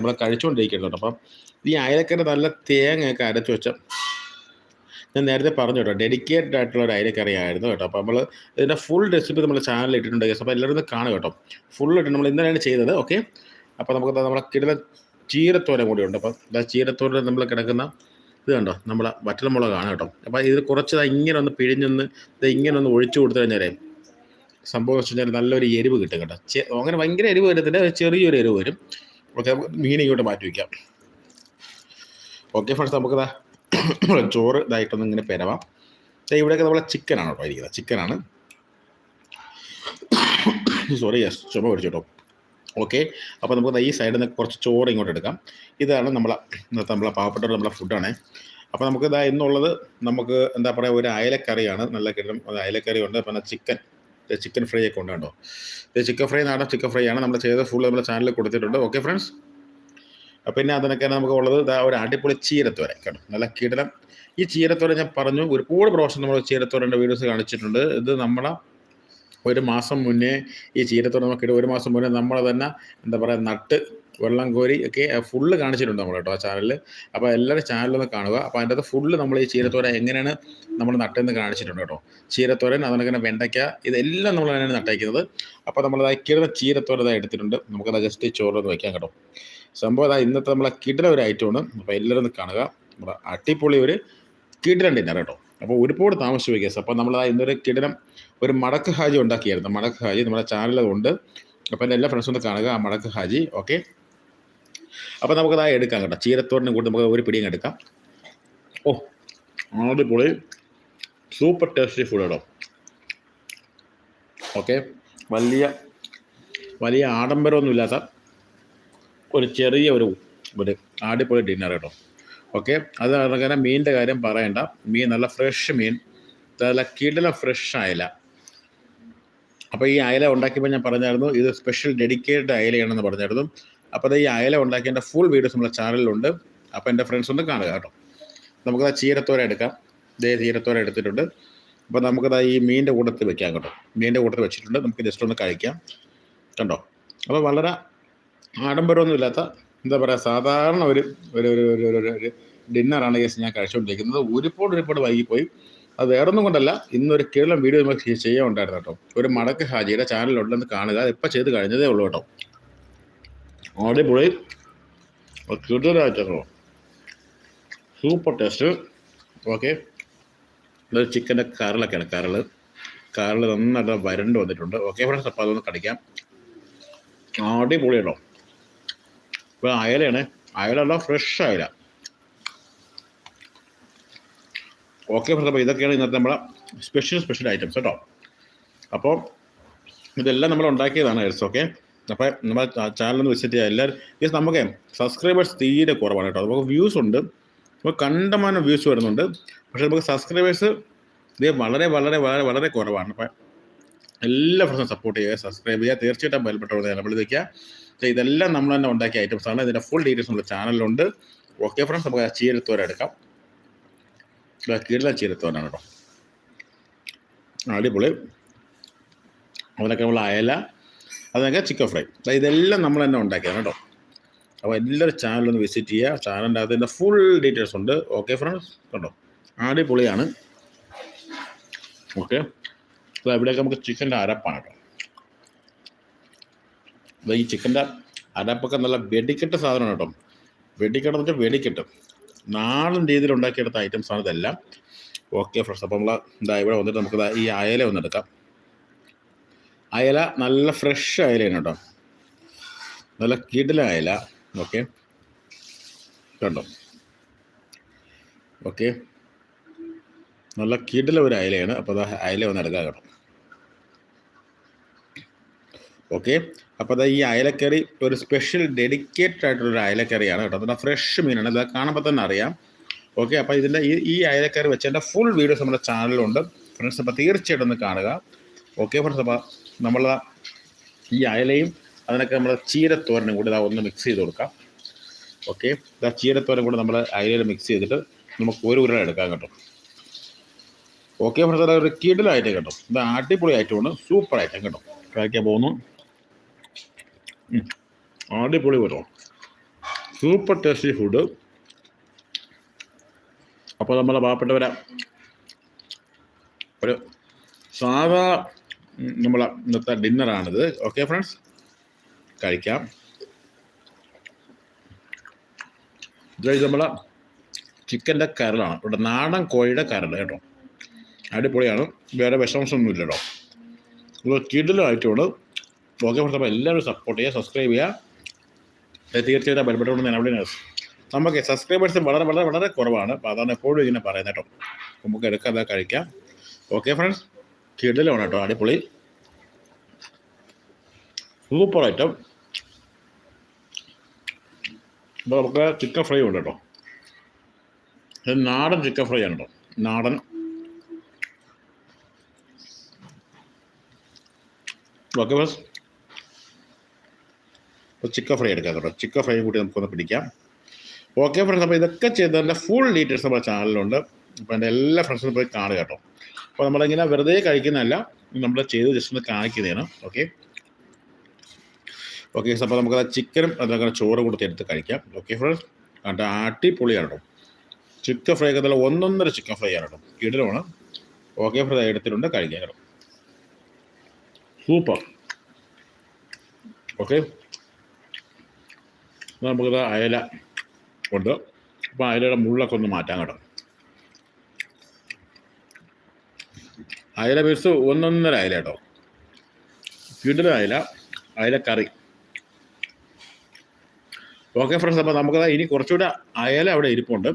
നമ്മൾ കഴിച്ചുകൊണ്ടിരിക്കുന്നുണ്ട് അപ്പം ഈ അയലക്കറി നല്ല തേങ്ങയൊക്കെ അരച്ചു വെച്ച ഞാൻ നേരത്തെ പറഞ്ഞു കേട്ടോ ഡെഡിക്കേറ്റഡ് ആയിട്ടുള്ള ഒരു അയലക്കറി ആയിരുന്നു കേട്ടോ. അപ്പോൾ നമ്മൾ ഇതിന്റെ ഫുൾ റെസിപ്പി നമ്മൾ ചാനലിൽ ഇട്ടിട്ടുണ്ട്. അപ്പോൾ എല്ലാവരും കാണുക കേട്ടോ. ഫുൾ ഇട്ട് നമ്മൾ ഇന്നലെയാണ് ചെയ്തത് ഓക്കെ അപ്പോൾ നമുക്ക് നമ്മളെ കിടല ചീരത്തോരൻ കൂടി ഉണ്ട്. അപ്പോൾ ഇതാ ചീരത്തോര നമ്മൾ കിടക്കുന്ന ഇത് കണ്ടോ? നമ്മളെ വറ്റൽമുളകാണ് കേട്ടോ. അപ്പോൾ ഇത് കുറച്ച് ഇങ്ങനെ ഒന്ന് പിഴിഞ്ഞൊന്ന് ഇത് ഇങ്ങനെ ഒന്ന് ഒഴിച്ചു കൊടുത്തു കഴിഞ്ഞാലേ സംഭവം വെച്ച് കഴിഞ്ഞാൽ നല്ലൊരു എരിവ് കിട്ടും കേട്ടോ. അങ്ങനെ ഭയങ്കര എരിവ് വരത്തില്ല ചെറിയൊരു എരിവ് വരും. ഓക്കെ മീൻ ഇങ്ങോട്ട് മാറ്റി വയ്ക്കാം ഓക്കെ ഫ്രണ്ട്സ് നമുക്ക് ദാ ചോറ് ഇതായിട്ടൊന്ന് ഇങ്ങനെ പെരവാം. ഇവിടെയൊക്കെ നമ്മളെ ചിക്കനാണ് കേട്ടോ ഇരിക്കുന്നത്. ചിക്കനാണ് സോറി യെസ് ചുമ പിടിച്ചോട്ടോ ഓക്കെ അപ്പോൾ നമുക്ക് ഈ സൈഡിൽ നിന്ന് കുറച്ച് ചോറ് ഇങ്ങോട്ട് എടുക്കാം. ഇതാണ് നമ്മളെ ഇന്നത്തെ നമ്മളെ പാവപ്പെട്ട നമ്മളെ ഫുഡാണ് അപ്പോൾ നമുക്ക് ഇതാ ഇന്നുള്ളത് നമുക്ക് എന്താ പറയുക ഒരു അയലക്കറിയാണ്. നല്ല കിട്ടും അയലക്കറി ഉണ്ട്. പിന്നെ ചിക്കൻ ചിക്കൻ ഫ്രൈ ഒക്കെ ഉണ്ട് ഇത് ചിക്കൻ ഫ്രൈ നാടൻ ചിക്കൻ ഫ്രൈ ആണ്. നമ്മൾ ചെയ്ത ഫുൾ നമ്മുടെ ചാനലിൽ കൊടുത്തിട്ടുണ്ട്. ഓക്കെ ഫ്രണ്ട്സ് പിന്നെ അതിനൊക്കെ നമുക്ക് ഉള്ളത്. ഒരു അടിപൊളി ചീരത്തോര കേട്ടോ. നല്ല കിടലം ഈ ചീരത്തോര ഞാൻ പറഞ്ഞു ഒരുപാട് പ്രാവശ്യം നമ്മൾ ചീരത്തോരന്റെ വീഡിയോസ് കാണിച്ചിട്ടുണ്ട്. ഇത് നമ്മളെ ഒരു മാസം മുന്നേ ഈ ചീരത്തോര നമുക്കിട്ട് ഒരു മാസം മുന്നേ നമ്മൾ തന്നെ എന്താ പറയുക നട്ട് വെള്ളം കോരി ഒക്കെ ഫുള്ള് കാണിച്ചിട്ടുണ്ട് നമ്മൾ കേട്ടോ ആ ചാനലിൽ അപ്പോൾ എല്ലാവരും ചാനലൊന്ന് കാണുക. അപ്പോൾ അതിന്റെ അകത്ത് ഫുള്ള് നമ്മൾ ഈ ചീരത്തോര എങ്ങനെയാണ് നമ്മൾ നട്ടെന്ന് കാണിച്ചിട്ടുണ്ട് കേട്ടോ. ചീരത്തോരൻ അതിനൊക്കെ വെണ്ടയ്ക്ക ഇതെല്ലാം നമ്മൾ തന്നെയാണ് നട്ടയ്ക്കുന്നത് അപ്പോൾ നമ്മൾ കിടന്ന ചീരത്തോര എടുത്തിട്ടുണ്ട്. നമുക്കത് ജസ്റ്റ് ചോറൊന്ന് വയ്ക്കാം കേട്ടോ. സംഭവം അതാ ഇന്നത്തെ നമ്മളെ കിടില ഒരു ഐറ്റമാണ് അപ്പോൾ എല്ലാവരും ഒന്ന് കാണുക. നമ്മുടെ അടിപൊളി ഒരു കിടിലൻ ഡിന്നർ കേട്ടോ. അപ്പോൾ ഒരുപാട് താമസിച്ചു കേസ് അപ്പോൾ നമ്മൾ ഇന്നൊരു കിടനം ഒരു മടക്ക് ഹാജി ഉണ്ടാക്കിയായിരുന്നു. മടക്ക് ഹാജി നമ്മുടെ ഉണ്ട്. അപ്പോൾ എന്റെ എല്ലാ ഫ്രണ്ട്സും ഒന്ന് കാണുക ആ മടക്ക് ഹാജി. ഓക്കെ അപ്പോൾ നമുക്കത് എടുക്കാം കേട്ടോ. ചീരത്തോടിനും കൂടി നമുക്ക് ഒരു പിടിയും എടുക്കാം. ഓ അടിപൊളി. സൂപ്പർ ടേസ്റ്റി ഫുഡ് കേട്ടോ ഓക്കെ വലിയ വലിയ ആഡംബരമൊന്നുമില്ലാത്ത ഒരു ചെറിയ ഒരു ഒരു അടിപൊളി ഡിന്നർ കേട്ടോ ഓക്കെ അത് അങ്ങനെ മീനിന്റെ കാര്യം പറയണ്ട. മീൻ നല്ല ഫ്രഷ് മീൻ. നല്ല കിടല ഫ്രഷ് അയല. അപ്പോൾ ഈ അയല ഉണ്ടാക്കിയപ്പോൾ ഞാൻ പറഞ്ഞായിരുന്നു ഇത് സ്പെഷ്യൽ ഡെഡിക്കേറ്റഡ് അയലയാണെന്ന് പറഞ്ഞായിരുന്നു. അപ്പോൾ ഈ അയല ഉണ്ടാക്കിയതിന്റെ ഫുൾ വീഡിയോസ് നമ്മുടെ ചാനലിലുണ്ട് അപ്പോൾ എന്റെ ഫ്രണ്ട്സ് ഒന്ന് കാണുക കേട്ടോ. നമുക്കത് ചീരത്തോര എടുക്കാം. ദേ ചീരത്തോര എടുത്തിട്ടുണ്ട്. അപ്പോൾ നമുക്കത് ഈ മീനിന്റെ കൂട്ടത്തിൽ വെക്കാം കേട്ടോ. മീനിന്റെ കൂട്ടത്തിൽ വെച്ചിട്ടുണ്ട്. നമുക്ക് ജസ്റ്റ് ഒന്ന് കഴിക്കാം. കണ്ടോ? അപ്പോൾ വളരെ ആഡംബരമൊന്നും ഇല്ലാത്ത എന്താ പറയുക സാധാരണ ഒരു ഒരു ഒരു ഒരു ഒരു ഒരു ഡിന്നറാണ് കേസ് ഞാൻ കഴിച്ചുകൊണ്ടിരിക്കുന്നത് ഒരുപാട് ഒരുപാട് വൈകിപ്പോയി. അത് വേറൊന്നും കൊണ്ടല്ല ഇന്നൊരു കേരളം വീഡിയോ നമുക്ക് ചെയ്യാൻ ഉണ്ടായിരുന്നു കേട്ടോ. ഒരു മടക്ക് ഹാജിയുടെ ചാനലുണ്ടെന്ന് കാണുക. ഇപ്പം ചെയ്ത് കഴിഞ്ഞതേ ഉള്ളൂ കേട്ടോ. അടിപൊളി കിടലായിട്ടോ സൂപ്പർ ടേസ്റ്റ് ഓക്കെ ഇത് ചിക്കന്റെ കരളൊക്കെയാണ് കരൾ കരൾ നന്നായിട്ട് വരണ്ട് വന്നിട്ടുണ്ട്. ഓക്കെ ഫ്രണ്ട്സ് അപ്പോൾ അതൊന്ന് കടിക്കാം. അടിപൊളിയാണോ ഇപ്പോൾ അയലയാണ്. അയലല്ല ഫ്രഷ് അയല. ഓക്കെ ഫ്രണ്ട്സ് അപ്പോൾ ഇതൊക്കെയാണ് ഇന്നത്തെ നമ്മുടെ സ്പെഷ്യൽ സ്പെഷ്യൽ ഐറ്റംസ് കേട്ടോ. അപ്പോൾ ഇതെല്ലാം നമ്മൾ ഉണ്ടാക്കിയതാണ് എൽസ് ഓക്കെ അപ്പോൾ നമ്മുടെ ചാനൽ ഒന്ന് വിസിറ്റ് ചെയ്യുക എല്ലാവരും ഈ നമുക്ക് സബ്സ്ക്രൈബേഴ്സ് തീരെ കുറവാണ് കേട്ടോ. നമുക്ക് വ്യൂസ് ഉണ്ട്. നമുക്ക് കണ്ടമാനം വ്യൂസ് വരുന്നുണ്ട്. പക്ഷെ നമുക്ക് സബ്സ്ക്രൈബേഴ്സ് ഇത് വളരെ വളരെ വളരെ വളരെ കുറവാണ്. അപ്പം എല്ലാ ഫ്രണ്ട്സും സപ്പോർട്ട് ചെയ്യുക സബ്സ്ക്രൈബ് ചെയ്യുക. തീർച്ചയായിട്ടും ബലപ്പെട്ടവർ നമ്മൾ വയ്ക്കുക ഇതെല്ലാം നമ്മൾ തന്നെ ഉണ്ടാക്കിയ ഐറ്റംസ് ആണ്. ഇതിന്റെ ഫുൾ ഡീറ്റെയിൽസ് നമ്മുടെ ചാനലിലുണ്ട് ഓക്കെ ഫ്രണ്ട്സ് നമുക്ക് ചീരത്തോര എടുക്കാം. കീഴിലെ ചീരത്തോരാണ് കേട്ടോ. അടിപൊളി. അതിനൊക്കെ നമ്മൾ അയല അതൊക്കെ ചിക്കൻ ഫ്രൈ ഇതെല്ലാം നമ്മൾ തന്നെ ഉണ്ടാക്കിയതാണ് കേട്ടോ. അപ്പോൾ എല്ലാവരും ചാനലൊന്ന് വിസിറ്റ് ചെയ്യുക. ചാനലിന്റെ അതിന്റെ ഫുൾ ഡീറ്റെയിൽസ് ഉണ്ട്. ഓക്കെ ഫ്രണ്ട്സ് കേട്ടോ അടിപൊളിയാണ്. ഓക്കെ അപ്പോൾ ഇവിടെയൊക്കെ നമുക്ക് ചിക്കന്റെ അരപ്പാണ് കേട്ടോ. അപ്പോൾ ഈ ചിക്കന്റെ അരപ്പൊക്കെ നല്ല വെടിക്കെട്ട് സാധനമാണ് കേട്ടോ. വെടിക്കെട്ട് എന്ന് വെച്ചാൽ വെടിക്കെട്ട്. നാടൻ രീതിയിൽ ഉണ്ടാക്കിയെടുത്ത ഐറ്റംസ് ആണ് ഇതെല്ലാം. ഓക്കെ ഫ്രണ്ട്സ് അപ്പോൾ നമ്മൾ ഇതാ ഇവിടെ വന്നിട്ട് നമുക്ക് ഈ അയല ഒന്ന് എടുക്കാം. അയല നല്ല ഫ്രഷ് അയലയാണ് കേട്ടോ. നല്ല കിടില അയല. ഓക്കെ കണ്ടോ? ഓക്കെ നല്ല കിടില ഒരു അയലയാണ്. അപ്പോൾ അത് അയല ഒന്ന് എടുക്കാം കേട്ടോ. ഓക്കെ അപ്പോൾ അതാ ഈ അയലക്കറി ഒരു സ്പെഷ്യൽ ഡെഡിക്കേറ്റഡ് ആയിട്ടുള്ള ഒരു അയലക്കറിയാണ് കേട്ടോ. അതിന്റെ ഫ്രഷ് മീനാണ്. ഇത് കാണുമ്പോൾ തന്നെ അറിയാം. ഓക്കെ അപ്പോൾ ഇതിന്റെ ഈ ഈ അയലക്കറി വെച്ചതിന്റെ ഫുൾ വീഡിയോസ് നമ്മുടെ ചാനലിലുണ്ട് ഫ്രണ്ട്സ് അപ്പോൾ തീർച്ചയായിട്ടും ഒന്ന് കാണുക. ഓക്കെ ഫ്രണ്ട്സ് അപ്പോൾ നമ്മൾ ഈ അയലയും അതിനൊക്കെ നമ്മൾ ചീരത്തോരനും കൂടി ഇതാ ഒന്ന് മിക്സ് ചെയ്ത് കൊടുക്കാം. ഓക്കെ ഇതാ ചീരത്തോരൻ കൂടി നമ്മൾ അയലയിൽ മിക്സ് ചെയ്തിട്ട് നമുക്ക് ഒരു ഉരുള എടുക്കാം കേട്ടോ. ഓക്കെ ഫ്രണ്ട്സ് ഒരു കിടിലായിട്ട് കേട്ടോ. ഇത് അടിപൊളി ഐറ്റമാണ് സൂപ്പർ ഐറ്റം കേട്ടോ. കഴിക്കാൻ പോകുന്നു. അടിപൊളി കേട്ടോ. സൂപ്പർ ടേസ്റ്റി ഫുഡ് അപ്പോൾ നമ്മളെ പാവപ്പെട്ടവരെ ഒരു സാധാ ഉം, നമ്മളെ ഇന്നത്തെ ഡിന്നറാണിത്. ഓക്കെ ഫ്രണ്ട്സ് കഴിക്കാം. ഇത് നമ്മളെ ചിക്കന്റെ കരളാണ്. ഇവിടെ നാടൻ കോഴിയുടെ കരൾ കേട്ടോ. അടിപൊളിയാണ്. വേറെ വിഷാംശമൊന്നുമില്ല ഇല്ല കേട്ടോ ഇത് കിടിലമായിട്ടുണ്ട് ഓക്കെ ഫ്രണ്ട്സ് അപ്പോൾ എല്ലാവരും സപ്പോർട്ട് ചെയ്യുക സബ്സ്ക്രൈബ് ചെയ്യുക. തീർച്ചയായിട്ടും ബലപ്പെട്ടുകൊണ്ട് ഞാൻ അവിടെ നമുക്ക് സബ്സ്ക്രൈബേഴ്സ് വളരെ വളരെ വളരെ കുറവാണ്. അപ്പോൾ അതാണ് എപ്പോഴും ഇങ്ങനെ പറയുന്നത് കേട്ടോ. നമുക്ക് എടുക്കാതെ കഴിക്കാം. ഓക്കെ ഫ്രണ്ട്സ് കിടിലാണ് കേട്ടോ അടിപൊളി. സൂപ്പർ ഐറ്റം അപ്പോൾ നമുക്ക് ചിക്കൻ ഫ്രൈ ഉണ്ട് കേട്ടോ. ഇത് നാടൻ ചിക്കൻ ഫ്രൈ ആണ് കേട്ടോ. നാടൻ. ഓക്കെ ബസ് അപ്പോൾ ചിക്കൻ ഫ്രൈ എടുക്കാം കേട്ടോ. ചിക്കൻ ഫ്രൈ കൂടി നമുക്കൊന്ന് പിടിക്കാം. ഓക്കെ ഫ്രണ്ട്സ് അപ്പോൾ ഇതൊക്കെ ചെയ്തതിന്റെ ഫുൾ ഡീറ്റെയിൽസ് നമ്മുടെ ചാനലിലുണ്ട് അപ്പോൾ എന്റെ എല്ലാ ഫ്രണ്ട്സിനും പോയി കാണുക കേട്ടോ. അപ്പോൾ നമ്മളിങ്ങനെ വെറുതെ കഴിക്കുന്നതല്ല നമ്മൾ ചെയ്ത് ജസ്റ്റ് ഒന്ന് കാണിക്കുന്നതാണ് ഓക്കെ ഓക്കെ അപ്പോൾ നമുക്ക് ചിക്കനും അതൊക്കെ ചോറ് കൊടുത്ത് എടുത്ത് കഴിക്കാം ഓക്കെ ഫ്രണ്ട്സ് കണ്ട അടിപൊളിയാണ് ചിക്കൻ ഫ്രൈ ഒക്കെ നല്ല ഒന്നൊന്നര ചിക്കൻ ഫ്രൈ ആണ് കേട്ടോ കിടലുമാണ് ഓക്കെ ഫ്രൈ എടുത്തിട്ടുണ്ട് കഴിക്കാൻ കേട്ടോ സൂപ്പർ ഓക്കെ നമുക്കിത് അയല ഉണ്ട് അപ്പോൾ അയലയുടെ മുള്ളൊക്കെ ഒന്ന് മാറ്റാൻ കേട്ടോ. അയല പീസ് ഒന്നൊന്നര അയല കേട്ടോ. വീണ്ടും അയല അയല കറി. ഓക്കെ ഫ്രണ്ട്സ് അപ്പോൾ നമുക്ക് ഇനി കുറച്ചുകൂടെ അയല അവിടെ ഇരിപ്പുണ്ട്.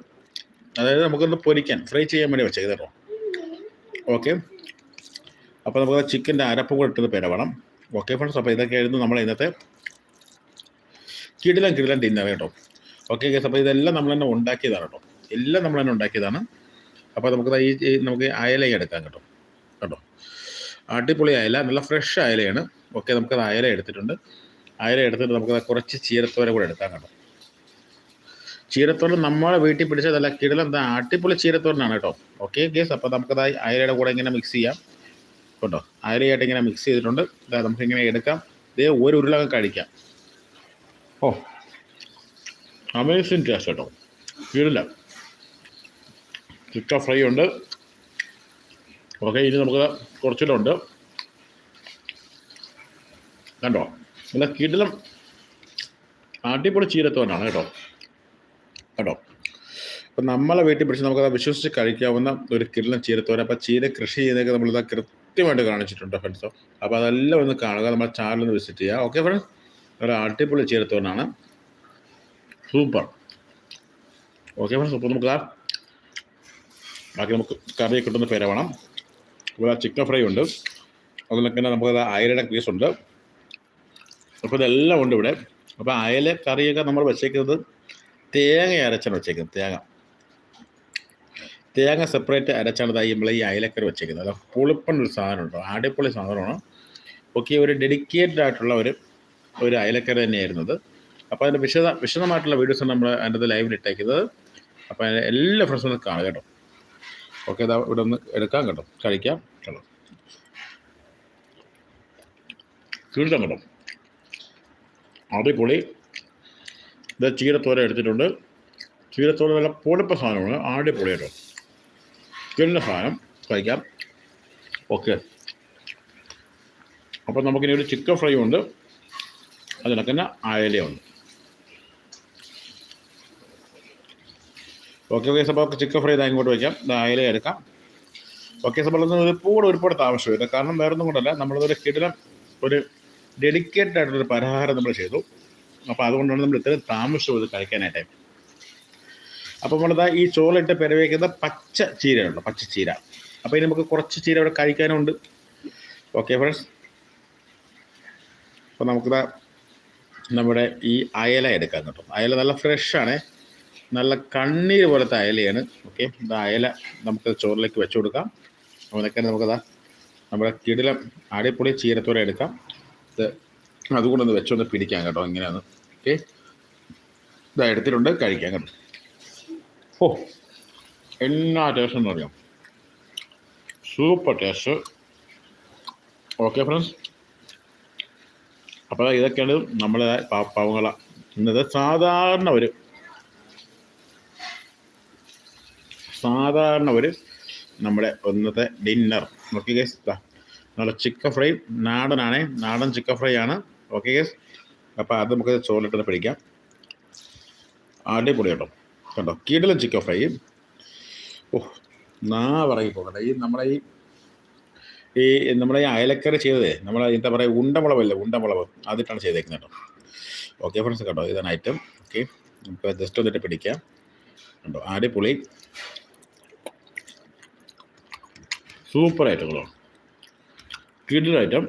അതായത് നമുക്കൊന്ന് പൊരിക്കാൻ ഫ്രൈ ചെയ്യാൻ വേണ്ടി വെച്ചേ കേട്ടോ. ഓക്കെ അപ്പോൾ നമുക്ക് ചിക്കന്റെ അരപ്പും കൂടെ ഇട്ടത് പെരവണം. ഓക്കെ ഫ്രണ്ട്സ് അപ്പോൾ ഇതൊക്കെയായിരുന്നു നമ്മൾ ഇന്നത്തെ കിടിലൻ കിടിലൻ ഡിന്നർ കേട്ടോ. ഓക്കെ ഗസ് അപ്പോൾ ഇതെല്ലാം നമ്മൾ തന്നെ ഉണ്ടാക്കിയതാണ് കേട്ടോ. എല്ലാം നമ്മൾ തന്നെ ഉണ്ടാക്കിയതാണ്. അപ്പോൾ നമുക്ക് ഈ നമുക്ക് അയലയ്ക്ക് എടുക്കാം കേട്ടോ. കേട്ടോ അടിപൊളി അയല നല്ല ഫ്രഷ് അയലയാണ്. ഓക്കെ നമുക്കത് അയല എടുത്തിട്ടുണ്ട്. അയല എടുത്തിട്ട് നമുക്കത് കുറച്ച് ചീരത്തോര കൂടെ എടുക്കാം കേട്ടോ. ചീരത്തോരൻ നമ്മളെ വീട്ടിൽ പിടിച്ചതല്ല കിടലം അടിപൊളി ചീരത്തോരനാണ് കേട്ടോ. ഓക്കെ ഗേസ് അപ്പോൾ നമുക്കത് അയലയുടെ കൂടെ ഇങ്ങനെ മിക്സ് ചെയ്യാം. കേട്ടോ അയലയായിട്ട് ഇങ്ങനെ മിക്സ് ചെയ്തിട്ടുണ്ട്. നമുക്കിങ്ങനെ എടുക്കാം. ഇതേ ഒരു ഉരുളകം കഴിക്കാം. ഓ അമേസിങ് ടേസ്റ്റ് കേട്ടോ. കിടില ചിക്കൻ ഫ്രൈ ഉണ്ട്. ഓക്കെ ഇനി നമുക്ക് കുറച്ചുകൂടെ ഉണ്ട് കണ്ടോ? നല്ല കിടിലം അടിപൊളി ചീരത്തോനാണ് കേട്ടോ. കേട്ടോ അപ്പം നമ്മളെ വീട്ടിൽ പിടിച്ച് നമുക്കത് വിശ്വസിച്ച് കഴിക്കാവുന്ന ഒരു കിടിലം ചീരത്തോന അപ്പം ചീര കൃഷി ചെയ്യുന്നതൊക്കെ നമ്മളിത് കൃത്യമായിട്ട് കാണിച്ചിട്ടുണ്ട് ഫ്രണ്ട്സോ അപ്പോൾ അതെല്ലാം ഒന്ന് കാണുക നമ്മുടെ ചാനൽ ഒന്ന് വിസിറ്റ് ചെയ്യുക. ഓക്കെ ഫ്രണ്ട്സ് ഒരു അടിപൊളി ചീരത്തോനാണ് സൂപ്പർ. ഓക്കെ ഫ്രണ്ട്സ് അപ്പോൾ നമുക്ക് ബാക്കി നമുക്ക് കറി കിട്ടുന്ന പേര് ഇവിടെ ചിക്കൻ ഫ്രൈ ഉണ്ട്. അതിലൊക്കെ തന്നെ നമുക്ക് അയലയുടെ ഉണ്ട്. അപ്പോൾ ഇതെല്ലാം ഉണ്ട് ഇവിടെ. അപ്പോൾ അയല കറിയൊക്കെ നമ്മൾ വെച്ചേക്കുന്നത് തേങ്ങ അരച്ചാണ് വെച്ചേക്കുന്നത് തേങ്ങ. തേങ്ങ സെപ്പറേറ്റ് അരച്ചാണ് നമ്മൾ ഈ അയലക്കറി വെച്ചേക്കുന്നത്. അത് പുളിപ്പൻ ഒരു സാധനം ഉണ്ടോ? അടിപൊളി സാധനമാണ്. ഒക്കെ ഒരു ഡെഡിക്കേറ്റഡ് ആയിട്ടുള്ള ഒരു ഒരു അയലക്കറി തന്നെയായിരുന്നത് അപ്പോൾ അതിന്റെ വിശദ വിശദമായിട്ടുള്ള വീഡിയോസാണ് നമ്മൾ അതിന്റെ ലൈവിൽ ഇട്ടേക്കുന്നത്. അപ്പോൾ എല്ലാ ഫ്രണ്ട്സും കാണുക കേട്ടോ. ഓക്കെ ഇതാ ഇവിടെ ഒന്ന് എടുക്കാം കേട്ടോ. കഴിക്കാം. കേട്ടോ. തീർച്ചയായും കേട്ടോ. അടിപൊളി. ഇത് ചീരത്തോര എടുത്തിട്ടുണ്ട്. ചീരത്തോര നല്ല പൊളിപ്പ സാധനമാണ്. അടിപൊളി കേട്ടോ. കിട്ടുന്ന സാധനം. കഴിക്കാം. ഓക്കെ. അപ്പോൾ നമുക്കിനി ഒരു ചിക്കൻ ഫ്രൈ ഉണ്ട്. അതിനൊക്കെ തന്നെ അയലയുണ്ട്. ഓക്കെ ഓക്കെ അപ്പോൾ ചിക്കൻ ഫ്രൈ ഇതാ ഇങ്ങോട്ട് വയ്ക്കാം അയല എടുക്കാം. ഓക്കെ അപ്പോൾ ഒരു പൂടെ ഒരുപാട് താമസമില്ല കാരണം വേറെ ഒന്നും കൊണ്ടല്ല. നമ്മളതൊരു കിടിലം ഒരു ഡെഡിക്കേറ്റഡ് ആയിട്ടുള്ളൊരു പലഹാരം നമ്മൾ ചെയ്തു. അപ്പോൾ അതുകൊണ്ടാണ് നമ്മൾ ഇത്രയും താമസം ഇത് കഴിക്കാനായിട്ട്. അപ്പോൾ നമ്മളിതാ ഈ ചോറിട്ട് പെരവേക്കുന്ന പച്ച ചീരയുണ്ട് പച്ച ചീര. അപ്പോൾ ഇനി നമുക്ക് കുറച്ച് ചീര ഇവിടെ കഴിക്കാനുണ്ട്. ഓക്കെ ഫ്രണ്ട്സ് അപ്പോൾ നമുക്കിതാ നമ്മുടെ ഈ അയല എടുക്കാം കേട്ടോ. അയല നല്ല ഫ്രഷാണ് നല്ല കണ്ണീര് പോലത്തെ അയലയാണ്. ഓക്കെ ഇത് അയല നമുക്ക് ചോറിലേക്ക് വെച്ചു കൊടുക്കാം. അതിനൊക്കെ നമുക്കതാ നമ്മുടെ കിടിലം അടിപൊളി ചീരത്തോര എടുക്കാം. ഇത് അതുകൊണ്ടൊന്ന് വെച്ചൊന്ന് പിടിക്കാം കേട്ടോ ഇങ്ങനെയാണ് ഓക്കെ ഇതാ എടുത്തിട്ടുണ്ട് കഴിക്കാം കേട്ടോ. ഓ എന്നാ ടേസ്റ്റ് എന്ന് പറയാം സൂപ്പർ ടേസ്റ്റ് ഓക്കെ ഫ്രണ്ട്സ് അപ്പോൾ ഇതൊക്കെയാണ് നമ്മളെ പാവങ്ങള. ഇന്നത് സാധാരണ ഒരു സാധാരണ ഒരു നമ്മുടെ ഒന്നത്തെ ഡിന്നർ ഓക്കെ ഗേസ് നമ്മുടെ ചിക്കൻ ഫ്രൈ നാടനാണേ. നാടൻ ചിക്കൻ ഫ്രൈ ആണ്. ഓക്കെ ഗേസ് അപ്പോൾ അത് നമുക്ക് ചോറിലിട്ട് പിടിക്കാം. അടിപൊളി കേട്ടോ. കണ്ടോ? കിടിലൻ ചിക്കൻ ഫ്രൈ ഓ നാ പറയി പോകട്ടെ. ഈ നമ്മളെ ഈ ഈ നമ്മളെ ഈ അയലക്കറി ചെയ്തതേ നമ്മൾ എന്താ പറയുക ഉണ്ടമുളവല്ലേ ഉണ്ടമുളവ് അതിട്ടാണ് ചെയ്തേക്കുന്നത് കേട്ടോ. ഓക്കെ ഫ്രണ്ട്സ് കേട്ടോ ഇതാണ് ഐറ്റം ഓക്കെ നമുക്ക് ജസ്റ്റ് ഒന്നിട്ട് പിടിക്കാം. കേട്ടോ അടിപൊളി. സൂപ്പർ ഐറ്റങ്ങളാണ് കിഡിൽ ഐറ്റം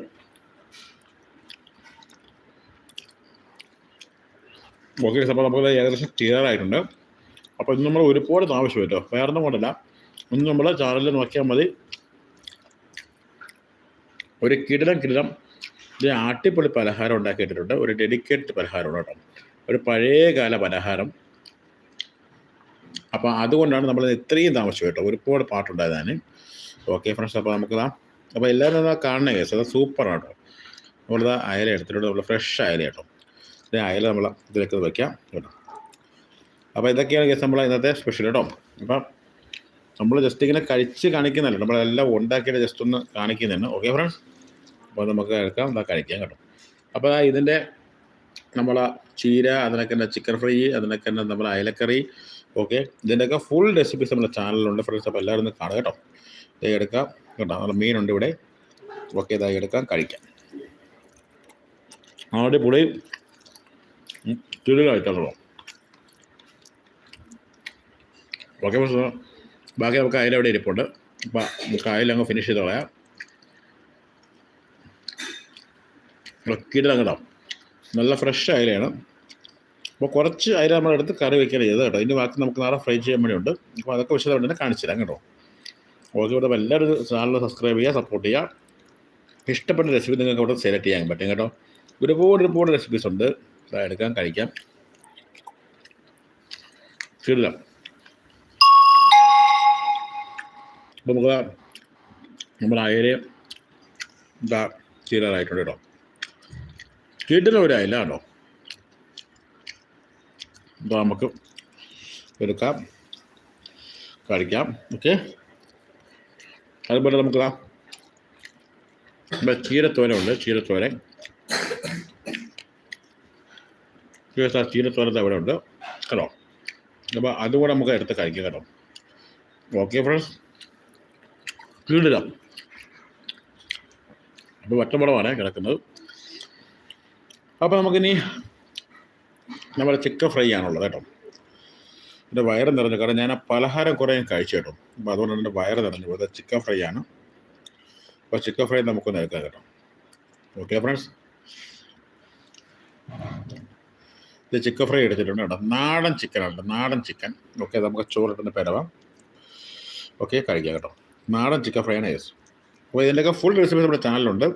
ഓക്കെ അപ്പോൾ നമുക്ക് ഏകദേശം ക്ലിയർ ആയിട്ടുണ്ട്. അപ്പോൾ ഇന്ന് നമ്മൾ ഒരുപാട് ആവശ്യം കേട്ടോ. വേറെ ഒന്നും കൊണ്ടല്ല. ഇന്ന് നമ്മൾ ചാനലിൽ നോക്കിയാൽ മതി. ഒരു കിടിലം കിടിലം. ഇത് ആട്ടിപ്പൊളി പലഹാരം ഉണ്ടാക്കിയിട്ടുണ്ട് ഒരു ഡെഡിക്കേറ്റഡ് പലഹാരമാണ് കേട്ടോ. ഒരു പഴയകാല പലഹാരം. അപ്പോൾ അതുകൊണ്ടാണ് നമ്മൾ ഇത്രയും താമസിച്ചു കേട്ടോ ഒരുപാട് പാട്ടുണ്ടായതാണ് ഓക്കെ ഫ്രണ്ട്സ് അപ്പോൾ നമുക്ക് ഇതാ അപ്പോൾ എല്ലാവരും അതാ കാണണേ കേസ് അത് സൂപ്പറാണ് കേട്ടോ. നമ്മളിത് അയല എടുത്തിട്ടുണ്ട് നമ്മൾ ഫ്രഷ് അയല കേട്ടോ. ഇതേ അയല നമ്മൾ ഇതിലേക്ക് വയ്ക്കാം കേട്ടോ. അപ്പോൾ ഇതൊക്കെയാണ് കേസ് നമ്മൾ ഇന്നത്തെ സ്പെഷ്യൽ കേട്ടോ. അപ്പം നമ്മൾ ജസ്റ്റ് ഇങ്ങനെ കഴിച്ച് കാണിക്കുന്നല്ലോ നമ്മളെല്ലാം ഉണ്ടാക്കിയിട്ട് ജസ്റ്റ് ഒന്ന് കാണിക്കുന്നുണ്ട് ഓക്കെ ഫ്രണ്ട്സ് അപ്പോൾ നമുക്ക് എടുക്കാം ഇതാ കഴിക്കാം കേട്ടോ. അപ്പോൾ ഇതിന്റെ നമ്മൾ ചീര അതിനൊക്കെ തന്നെ ചിക്കൻ ഫ്രൈ അതിനൊക്കെ തന്നെ നമ്മൾ അയലക്കറി. ഓക്കെ ഇതിന്റെയൊക്കെ ഫുൾ റെസിപ്പീസ് നമ്മുടെ ചാനലിലുണ്ട് ഫ്രണ്ട്സ് അപ്പോൾ എല്ലാവരും ഒന്ന് കാണുക കേട്ടോ. ഇത് എടുക്കാം. കേട്ടോ നമ്മൾ മീനുണ്ട് ഇവിടെ. ഓക്കെ ഇതായി എടുക്കാം. കഴിക്കാം. അടിപൊളി. ചുരുളായിട്ടുള്ളൂ ഓക്കെ ഫ്രണ്ട്സ് ബാക്കി നമുക്ക് അയല ഇവിടെ ഇരിപ്പുണ്ട്. അപ്പം നമുക്ക് അയല അങ്ങ് ഫിനിഷ് ചെയ്ത് കളയാം. കിടലങ്ങടാ നല്ല ഫ്രഷ് അയലയാണ്. അപ്പോൾ കുറച്ച് അയല നമ്മളെടുത്ത് കറി വയ്ക്കാൻ ചെയ്തത് കേട്ടോ. ഇതിന്റെ ബാക്കി നമുക്ക് നാളെ ഫ്രൈ ചെയ്യാൻ വേണ്ടിയുണ്ട്. അപ്പോൾ അതൊക്കെ വിശദമായിട്ട് തന്നെ കാണിച്ചു തരാം കേട്ടോ. ഓക്കെ ഇവിടെ എല്ലാവരും ചാനൽ സബ്സ്ക്രൈബ് ചെയ്യുക സപ്പോർട്ട് ചെയ്യുക. ഇഷ്ടപ്പെട്ട റെസിപ്പി നിങ്ങൾക്ക് ഇവിടെ സെലക്ട് ചെയ്യാൻ പറ്റും കേട്ടോ. ഒരുപാട് ഒരുപാട് റെസിപ്പീസ് ഉണ്ട്. എടുക്കാൻ കഴിക്കാം. ശരിയല്ല. അപ്പോൾ നമുക്ക് നമ്മുടെ അയര് ഇതാ ചീരാറായിട്ടുണ്ട് കേട്ടോ. വീട്ടിലെ ഒരു അയല കേട്ടോ. അപ്പോൾ നമുക്ക് എടുക്കാം. കഴിക്കാം. ഓക്കെ. അതുപോലെ നമുക്ക് ചീരത്തോര ഉണ്ട് ചീരത്തോരൻ. ചീരത്തോരത്ത് അവിടെ ഉണ്ട് കേട്ടോ? അപ്പോൾ അതുകൂടെ നമുക്ക് എടുത്ത് കഴിക്കാം കേട്ടോ. ഓക്കെ ഫ്രണ്ട്സ് കീഴിടാം അപ്പോൾ ഒറ്റമുളമാണ് കിടക്കുന്നത്. അപ്പോൾ നമുക്കിനി നമ്മുടെ ചിക്കൻ ഫ്രൈ ആണുള്ളത് കേട്ടോ. എന്റെ വയറ് നിറഞ്ഞു. കാരണം ഞാൻ ആ പലഹാരം കുറേ കഴിച്ചു കേട്ടോ. അപ്പോൾ അതുകൊണ്ട് എന്റെ വയറ് നിറഞ്ഞു അത് ചിക്കൻ ഫ്രൈ ആണ്. അപ്പോൾ ചിക്കൻ ഫ്രൈ നമുക്കൊന്ന് എടുക്കാം കേട്ടോ. ഓക്കെ ഫ്രണ്ട്സ് ഇത് ചിക്കൻ ഫ്രൈ എടുത്തിട്ടുണ്ട് കേട്ടോ. നാടൻ ചിക്കനാണ് നാടൻ ചിക്കൻ. ഓക്കെ നമുക്ക് ചോറിട്ടുന്ന പെരവാം. ഓക്കെ കഴിക്കാം കേട്ടോ. നാടൻ ചിക്കൻ ഫ്രൈ ആണ് യെസ് അപ്പോൾ ഇതിന്റെയൊക്കെ ഫുൾ റെസിപ്പി നമ്മുടെ ചാനലുണ്ട്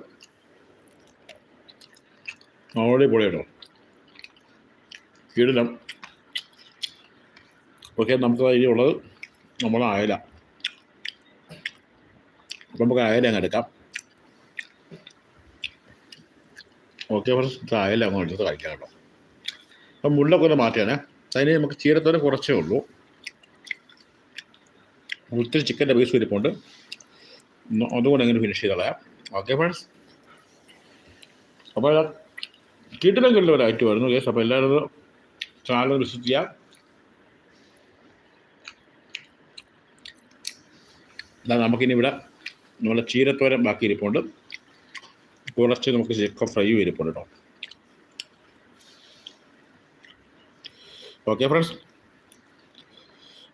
ഓടി പൊളി കേട്ടോ കീഴിലും ഓക്കെ നമുക്ക് ഇനി ഉള്ളത് നമ്മളെ അയല. അപ്പം നമുക്ക് അയല അങ്ങ് എടുക്കാം. ഓക്കെ ഫസ്റ്റ് അയല അങ്ങ് എടുത്ത് കഴിക്കാം കേട്ടോ. അപ്പം മുള്ളൊക്കെ ഒന്ന് മാറ്റിയാണേ അതിന് നമുക്ക് ചീരത്തോനെ കുറച്ചേ ഉള്ളൂ. ഒത്തിരി ചിക്കന്റെ പീസ് ഇരിപ്പുണ്ട്. അതുകൊണ്ട് എങ്ങനെ ഫിനിഷ് ചെയ്ത് കളയാം. ഓക്കെ ഫ്രണ്ട്സ് അപ്പോൾ കിട്ടിലും ഒരു ഐറ്റം ആയിരുന്നു കേസ് അപ്പോൾ എല്ലാവരും ചാനൽ വിസിറ്റ് ചെയ്യാം. നമുക്കിനി ഇവിടെ നമ്മുടെ ചീരത്തോരൻ ബാക്കി ഇരിപ്പുണ്ട്. കുറച്ച് നമുക്ക് ചിക്കൻ ഫ്രൈയും ഇരിപ്പുണ്ട് കേട്ടോ. Okay friends.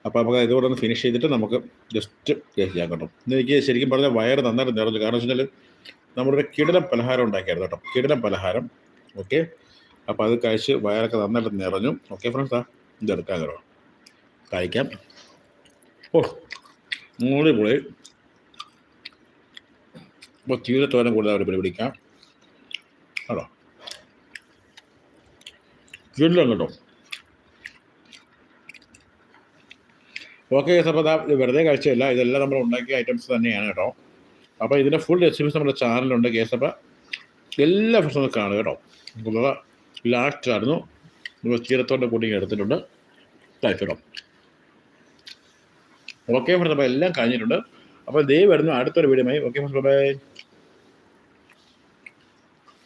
അപ്പോൾ നമുക്ക് ഇതുകൂടെ ഒന്ന് ഫിനിഷ് ചെയ്തിട്ട് നമുക്ക് ജസ്റ്റ് ടേസ്റ്റ് ചെയ്യാൻ കേട്ടോ. എനിക്ക് ശരിക്കും പറഞ്ഞാൽ വയറ് നന്നായിട്ട് നിറഞ്ഞു. കാരണം വെച്ചാൽ നമ്മളൊരു കിടലം പലഹാരം ഉണ്ടാക്കിയായിരുന്നു കേട്ടോ. കിടലം പലഹാരം. ഓക്കെ? അപ്പോൾ അത് കഴിച്ച് വയറൊക്കെ നന്നായിട്ട് നിറഞ്ഞു. ഓക്കെ ഫ്രണ്ട്സ് ആ ഇതെടുക്കാൻ കേട്ടോ. കഴിക്കാം. ഓ മൂടി പുളി അപ്പോൾ ചീരത്തോരം കൂടുതൽ അവർ പിടിപിടിക്കാം കേട്ടോ. കിടിലം കേട്ടോ ഓക്കെ അപ്പോൾ അതാ ഇത് വെറുതെ കഴിച്ചതല്ല. ഇതെല്ലാം നമ്മൾ ഉണ്ടാക്കിയ ഐറ്റംസ് തന്നെയാണ് കേട്ടോ. അപ്പോൾ ഇതിന്റെ ഫുൾ റെസിപ്പീസ് നമ്മുടെ ചാനലുണ്ട് കേസ് അപ്പോൾ എല്ലാ ഭക്ഷണവും കാണുക കേട്ടോ. നമുക്ക് ലാസ്റ്റ് ആയിരുന്നു. നമ്മൾ ചീരത്തോന്റെ കൂടി എടുത്തിട്ടുണ്ട്. കഴിച്ചിടും ഓക്കെ ഫ്രണ്ട്സ് അപ്പോൾ എല്ലാം കഴിഞ്ഞിട്ടുണ്ട്. അപ്പോൾ ദേ വരുന്നു അടുത്തൊരു വീഡിയോ ഓക്കെ ഫ്രണ്ട്സ് ബൈ